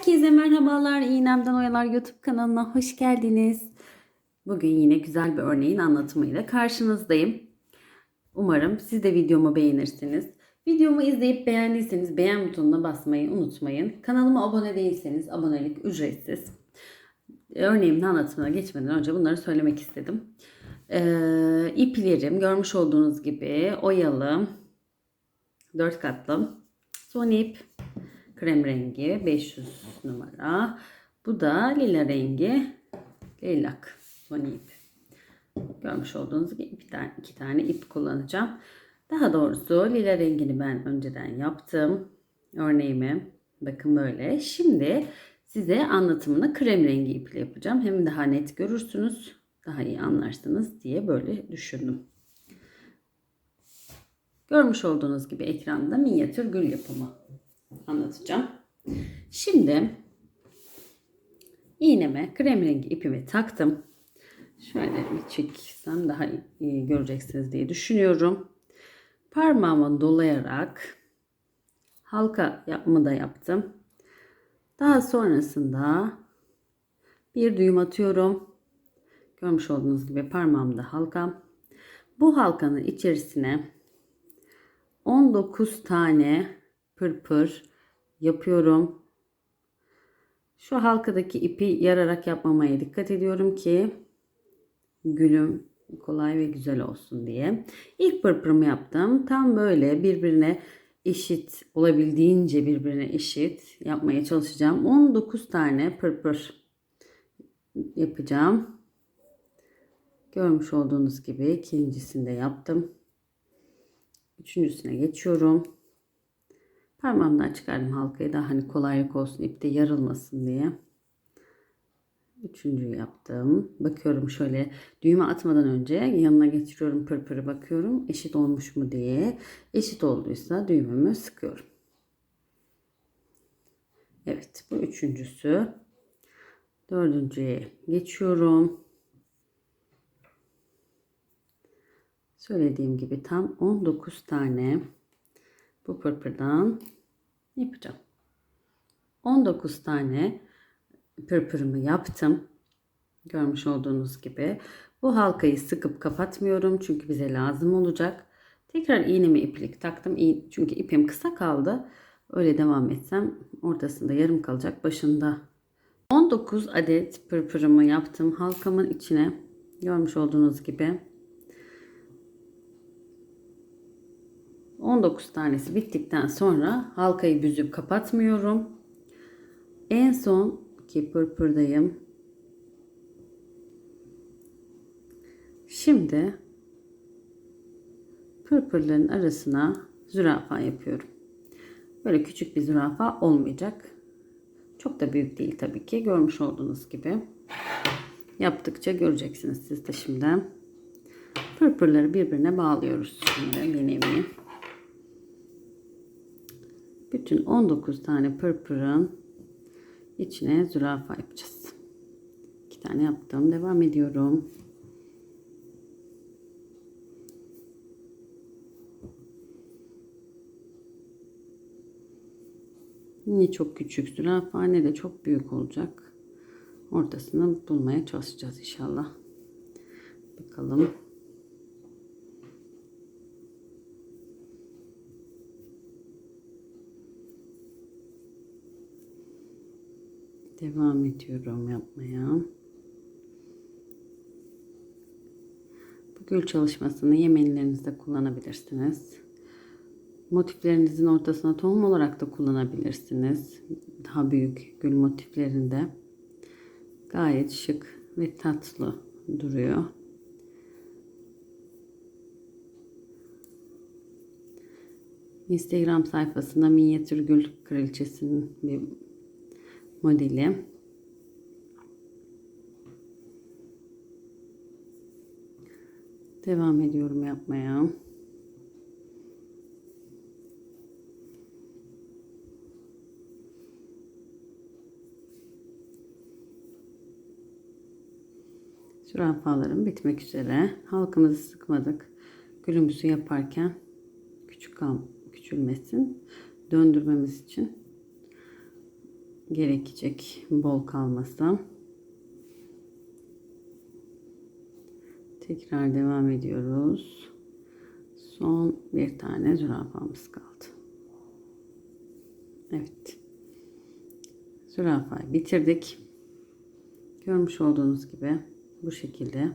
Herkese merhabalar. İğnemden Oyalar YouTube kanalına hoş geldiniz. Bugün yine güzel bir örneğin anlatımıyla karşınızdayım. Umarım siz de videomu beğenirsiniz. Videomu izleyip beğendiyseniz beğen butonuna basmayı unutmayın. Kanalıma abone değilseniz abonelik ücretsiz. Örneğimin anlatımına geçmeden önce bunları söylemek istedim. Ee, iplerim görmüş olduğunuz gibi oyalı, dört katlı, son ip, krem rengi 500 numara. Bu da lila rengi leylak son ip. Görmüş olduğunuz gibi iki tane, iki tane ip kullanacağım. Daha doğrusu lila rengini ben önceden yaptım. Örneğimi bakın böyle. Şimdi size anlatımını krem rengi iple yapacağım. Hem daha net görürsünüz, daha iyi anlarsınız diye böyle düşündüm. Görmüş olduğunuz gibi ekranda minyatür gül yapımı anlatacağım. Şimdi iğneme krem rengi ipimi taktım. Şöyle bir çeksem daha iyi göreceksiniz diye düşünüyorum. Parmağımı dolayarak halka yapımı da yaptım. Daha sonrasında bir düğüm atıyorum. Görmüş olduğunuz gibi parmağımda halkam. Bu halkanın içerisine 19 tane pırpır yapıyorum. Şu halkadaki ipi yararak yapmamaya dikkat ediyorum ki gülüm kolay ve güzel olsun diye. İlk pırpırımı yaptım. Tam böyle birbirine eşit olabildiğince birbirine eşit yapmaya çalışacağım. 19 tane pırpır yapacağım. Görmüş olduğunuz gibi ikincisini de yaptım. Üçüncüsüne geçiyorum. Parmağımdan çıkardım halkayı da hani kolaylık olsun ipte yarılmasın diye. Üçüncüyü yaptım. Bakıyorum şöyle düğme atmadan önce yanına getiriyorum pırpırı bakıyorum eşit olmuş mu diye. Eşit olduysa düğmemi sıkıyorum. Evet bu üçüncüsü. Dördüncüye geçiyorum. Söylediğim gibi tam 19 tane bu pırpırdan yapacağım. 19 tane pırpırımı yaptım. Görmüş olduğunuz gibi. Bu halkayı sıkıp kapatmıyorum çünkü bize lazım olacak. Tekrar iğnemi iplik taktım. Çünkü ipim kısa kaldı. Öyle devam etsem ortasında yarım kalacak. Başında 19 adet pırpırımı yaptım. Halkamın içine görmüş olduğunuz gibi 19 tanesi bittikten sonra halkayı büzüp kapatmıyorum. En son ki pırpırdayım. Şimdi pırpırların arasına zürafa yapıyorum. Böyle küçük bir zürafa olmayacak. Çok da büyük değil tabii ki. Görmüş olduğunuz gibi. Yaptıkça göreceksiniz siz de şimdi. Pırpırları birbirine bağlıyoruz. Şimdi bir bütün 19 tane pırpırın içine zürafa yapacağız. 2 tane yaptım. Devam ediyorum. Ne çok küçük zürafa ne de çok büyük olacak. Ortasını bulmaya çalışacağız inşallah. Bakalım. Devam ediyorum yapmaya. Bu gül çalışmasını yemeğlerinizde kullanabilirsiniz. Motiflerinizin ortasına tohum olarak da kullanabilirsiniz. Daha büyük gül motiflerinde. Gayet şık ve tatlı duruyor. Instagram sayfasında minyatür gül kraliçesinin bir modeli. Devam ediyorum yapmaya. Zürafalarım bitmek üzere. Halkımızı sıkmadık. Gülümüzü yaparken küçük kal küçülmesin. Döndürmemiz için gerekecek bol kalması. Tekrar devam ediyoruz. Son bir tane zürafamız kaldı. Evet. Zürafayı bitirdik. Görmüş olduğunuz gibi bu şekilde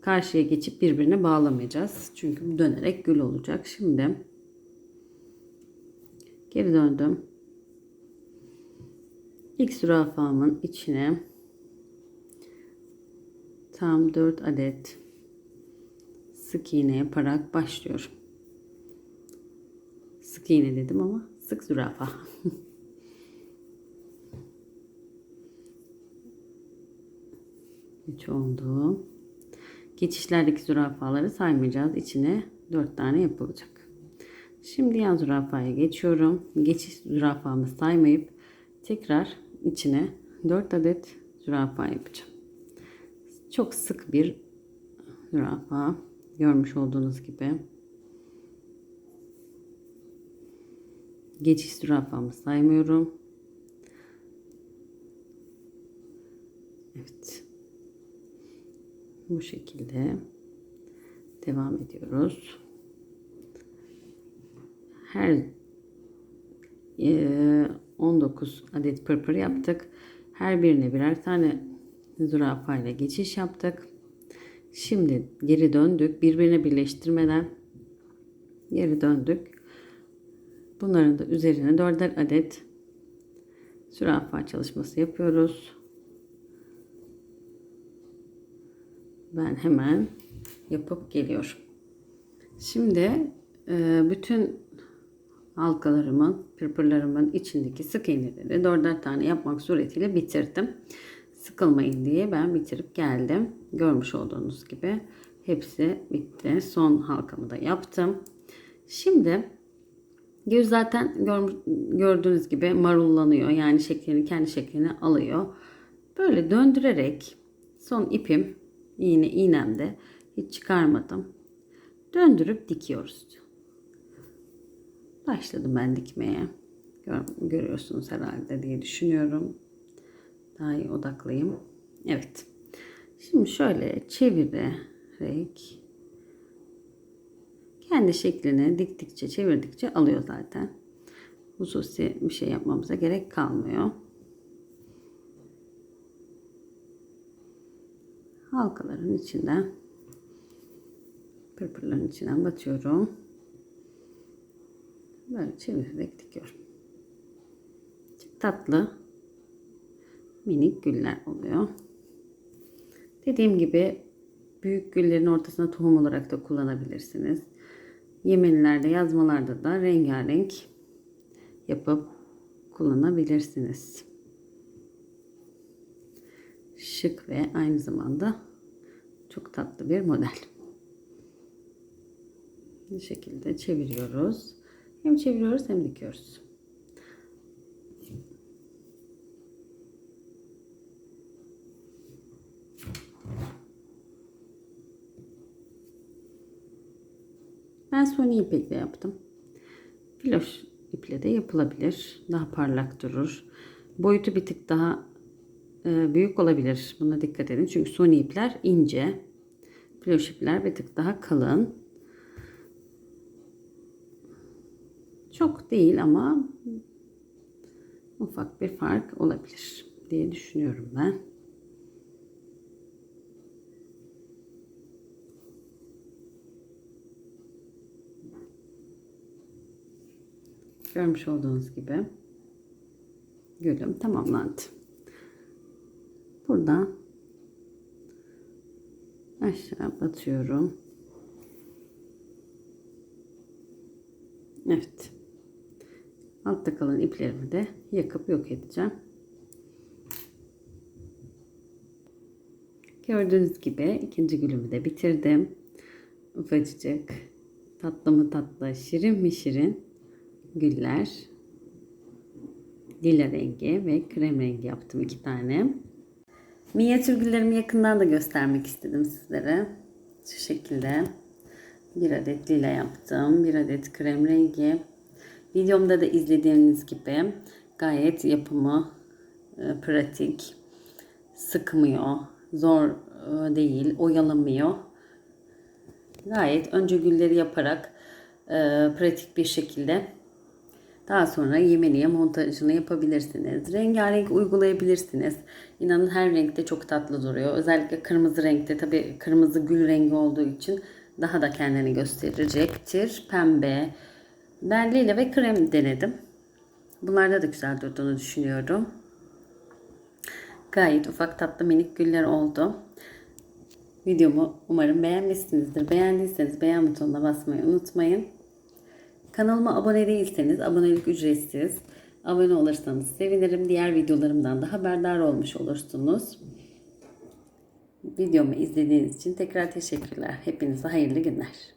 karşıya geçip birbirine bağlamayacağız. Çünkü bu dönerek gül olacak. Şimdi geri döndüm. İlk zürafamın içine tam 4 adet sık iğne yaparak başlıyorum. Sık iğne dedim ama sık zürafa. Üç oldu. Geçişlerdeki zürafaları saymayacağız. İçine 4 tane yapılacak. Şimdi yan zürafaya geçiyorum. Geçiş zürafamı saymayıp tekrar içine 4 adet zürafa yapacağım. Çok sık bir zürafa. Görmüş olduğunuz gibi. Geçiş zürafamı saymıyorum. Evet. Bu şekilde devam ediyoruz. Her e, 19 adet pırpır yaptık. Her birine birer tane zürafa ile geçiş yaptık. Şimdi geri döndük. Birbirine birleştirmeden geri döndük. Bunların da üzerine dörder adet zürafa çalışması yapıyoruz. Ben hemen yapıp geliyorum. Şimdi e, bütün halkalarımın, pırpırlarımın içindeki sık iğneleri dörder tane yapmak suretiyle bitirdim. Sıkılmayın diye ben bitirip geldim. Görmüş olduğunuz gibi hepsi bitti. Son halkamı da yaptım. Şimdi göz zaten gör, gördüğünüz gibi marullanıyor. Yani şeklini kendi şeklini alıyor. Böyle döndürerek son ipim iğne iğnemde hiç çıkarmadım. Döndürüp dikiyoruz. Başladım ben dikmeye. Gör, görüyorsunuz herhalde diye düşünüyorum. Daha iyi odaklayayım. Evet. Şimdi şöyle çevirerek kendi şeklini diktikçe çevirdikçe alıyor zaten. Hususi bir şey yapmamıza gerek kalmıyor. halkaların içinden pırpırların içinden batıyorum. Böyle çevirerek dikiyorum. Çok tatlı minik güller oluyor. Dediğim gibi büyük güllerin ortasına tohum olarak da kullanabilirsiniz. Yemenilerde, yazmalarda da rengarenk yapıp kullanabilirsiniz şık ve aynı zamanda çok tatlı bir model. Bu şekilde çeviriyoruz. Hem çeviriyoruz hem dikiyoruz. Ben suni ipekle yaptım. Filoş iple de yapılabilir. Daha parlak durur. Boyutu bir tık daha e, büyük olabilir. Buna dikkat edin. Çünkü suni ipler ince. Floş ipler bir tık daha kalın. Çok değil ama ufak bir fark olabilir diye düşünüyorum ben. Görmüş olduğunuz gibi gülüm tamamlandı. Buradan aşağı batıyorum. Evet. Altta kalan iplerimi de yakıp yok edeceğim. Gördüğünüz gibi ikinci gülümü de bitirdim. Ufacık tatlı mı tatlı, şirin mi şirin güller. Lila rengi ve krem rengi yaptım iki tane. Minyatür güllerimi yakından da göstermek istedim sizlere. Şu şekilde. Bir adet lila yaptım. Bir adet krem rengi. Videomda da izlediğiniz gibi Gayet yapımı, e, pratik, sıkmıyor, zor e, değil, oyalamıyor. Gayet önce gülleri yaparak e, pratik bir şekilde daha sonra yemeniye montajını yapabilirsiniz. Rengarenk uygulayabilirsiniz. İnanın her renkte çok tatlı duruyor. Özellikle kırmızı renkte tabii kırmızı gül rengi olduğu için daha da kendini gösterecektir. Pembe, ben lila ve krem denedim. Bunlarda da güzel durduğunu düşünüyorum. Gayet ufak tatlı minik güller oldu. Videomu umarım beğenmişsinizdir. Beğendiyseniz beğen butonuna basmayı unutmayın. Kanalıma abone değilseniz abonelik ücretsiz. Abone olursanız sevinirim. Diğer videolarımdan da haberdar olmuş olursunuz. Videomu izlediğiniz için tekrar teşekkürler. Hepinize hayırlı günler.